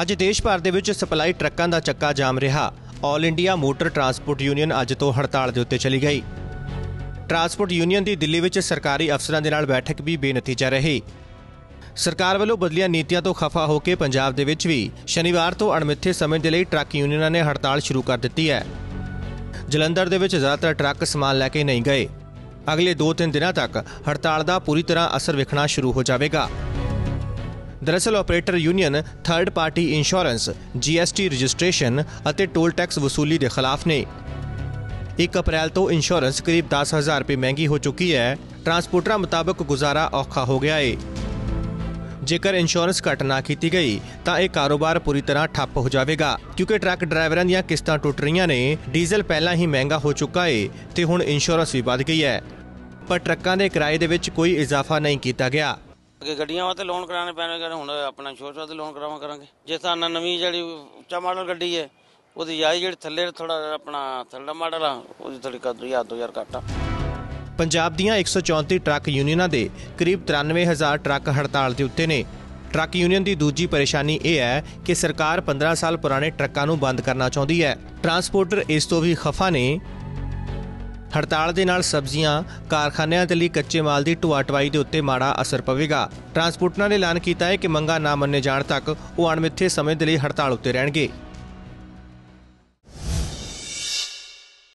ਅੱਜ ਦੇਸ਼ ਭਰ ਦੇ ਵਿੱਚ ਸਪਲਾਈ ਟਰੱਕਾਂ ਦਾ ਚੱਕਾ ਜਾਮ ਰਿਹਾ। All India Motor Transport Union ਅੱਜ ਤੋਂ ਹੜਤਾਲ ਦੇ ਉੱਤੇ ਚਲੀ ਗਈ। ਟਰਾਂਸਪੋਰਟ ਯੂਨੀਅਨ ਦੀ ਦਿੱਲੀ ਵਿੱਚ ਸਰਕਾਰੀ ਅਫਸਰਾਂ ਦੇ ਨਾਲ ਬੈਠਕ ਵੀ ਬੇਨਤੀਜਾ ਰਹੀ। ਸਰਕਾਰ ਵੱਲੋਂ ਬਦਲੀਆਂ ਨੀਤੀਆਂ ਤੋਂ ਖਫਾ ਹੋ ਕੇ ਪੰਜਾਬ ਦੇ ਵਿੱਚ ਵੀ ਸ਼ਨੀਵਾਰ ਤੋਂ ਅਣਮਿੱਥੇ ਸਮੇਂ ਦੇ ਲਈ ਟਰੱਕ ਯੂਨੀਅਨਾਂ ਨੇ ਹੜਤਾਲ ਸ਼ੁਰੂ ਕਰ ਦਿੱਤੀ ਹੈ। ਜਲੰਧਰ ਦੇ ਵਿੱਚ ਜ਼ਿਆਦਾਤਰ ਟਰੱਕ ਸਮਾਨ ਲੈ ਕੇ ਨਹੀਂ ਗਏ। ਅਗਲੇ 2-3 ਦਿਨਾਂ ਤੱਕ ਹੜਤਾਲ ਦਾ ਪੂਰੀ ਤਰ੍ਹਾਂ ਅਸਰ ਵੇਖਣਾ ਸ਼ੁਰੂ ਹੋ ਜਾਵੇਗਾ। ਦਰਅਸਲ operator union third party insurance GST registration ਅਤੇ ਟੋਲ ਟੈਕਸ ਵਸੂਲੀ ਦੇ ਖਿਲਾਫ ਨੇ। 1 ਅਪ੍ਰੈਲ ਤੋਂ ਇੰਸ਼ੋਰੈਂਸ ਕਰੀਬ 10000 ਰੁਪਏ ਮਹਿੰਗੀ ਹੋ ਚੁੱਕੀ ਹੈ। ਟਰਾਂਸਪੋਰਟਰਾਂ ਮੁਤਾਬਕ ਗੁਜ਼ਾਰਾ ਔਖਾ ਹੋ ਗਿਆ ਏ। ਜੇਕਰ ਇੰਸ਼ੋਰੈਂਸ ਘੱਟ ਨਾ ਕੀਤੀ ਗਈ, ਤਾਂ ਇਹ ਕਾਰੋਬਾਰ ਪੂਰੀ ਤਰ੍ਹਾਂ ਠੱਪ ਹੋ ਜਾਵੇਗਾ, ਕਿਉਂਕਿ ਟਰੱਕ ਡਰਾਈਵਰਾਂ ਦੀਆਂ ਕਿਸ਼ਤਾਂ ਟੁੱਟ ਰਹੀਆਂ ਨੇ। ਡੀਜ਼ਲ ਪਹਿਲਾਂ ਹੀ ਮਹਿੰਗਾ ਹੋ ਚੁੱਕਾ ਏ ਤੇ ਹੁਣ ਇੰਸ਼ੋਰੈਂਸ ਵੀ ਵੱਧ ਗਈ ਹੈ। ਪਰ ਟਰੱਕਾਂ ਦੇ ਕਿਰਾਏ ਦੇ ਵਿੱਚ ਕੋਈ ਇਜ਼ਾਫਾ ਨਹੀਂ ਕੀਤਾ ਗਿਆ। ਅੱਗੇ ਗੱਡੀਆਂ ਵਾਸਤੇ ਲੋਨ ਕਰਾਣੇ ਪੈਣਗੇ ਹੁਣ ਆਪਣਾ ਇੰਸ਼ੋਰੈਂਸ ਵਾਸਤੇ ਲੋਨ ਕਰਾਵਾਂ ਕਰਾਂਗੇ। ਜਿਸ ਤਰ੍ਹਾਂ ਨਾਲ ਨਵੀਂ ਜਿਹੜੀ ਉੱਚਾ ਮਾਡਲ ਗੱਡੀ ਹੈ, ਉਹਦੀ ਜਾਈ ਜਿਹੜੀ ਥੱਲੇ ਥੋੜਾ ਆਪਣਾ ਥੱਲਾ ਮਾਡਲ ਆ, ਉਹਦੀ ਥੋੜੀ ਕਦ 2000 ਘੱਟ ਆ। ਪੰਜਾਬ ਦੀਆਂ 134 ਟਰੱਕ ਯੂਨੀਅਨਾਂ ਦੇ ਕਰੀਬ 93000 ਟਰੱਕ ਹੜਤਾਲ ਦੇ ਉੱਤੇ ਨੇ। ਟਰੱਕ ਯੂਨੀਅਨ ਦੀ ਦੂਜੀ ਪਰੇਸ਼ਾਨੀ ਇਹ ਹੈ ਕਿ ਸਰਕਾਰ 15 ਸਾਲ ਪੁਰਾਣੇ ਟਰੱਕਾਂ ਨੂੰ ਬੰਦ ਕਰਨਾ ਚਾਹੁੰਦੀ ਹੈ। ਟਰਾਂਸਪੋਰਟਰ ਇਸ ਤੋਂ ਵੀ ਖਫਾ ਨੇ ਹੜਤਾਲ ਦੇ ਨਾਲ ਸਬਜ਼ੀਆਂ, ਕਾਰਖਾਨਿਆਂ ਦੇ ਲਈ ਕੱਚੇ ਮਾਲ ਦੀ ਢੁਆਟਵਾਈ ਦੇ ਉੱਤੇ ਮਾੜਾ ਅਸਰ ਪਵੇਗਾ। ਟਰਾਂਸਪੋਰਟਰਾਂ ਨੇ ਐਲਾਨ ਕੀਤਾ ਹੈ ਕਿ ਮੰਗਾਂ ਨਾ ਮੰਨੇ ਜਾਣ ਤੱਕ ਉਹ ਅਣਮਿੱਥੇ ਸਮੇਂ ਦੇ ਲਈ ਹੜਤਾਲ ਉੱਤੇ ਰਹਿਣਗੇ।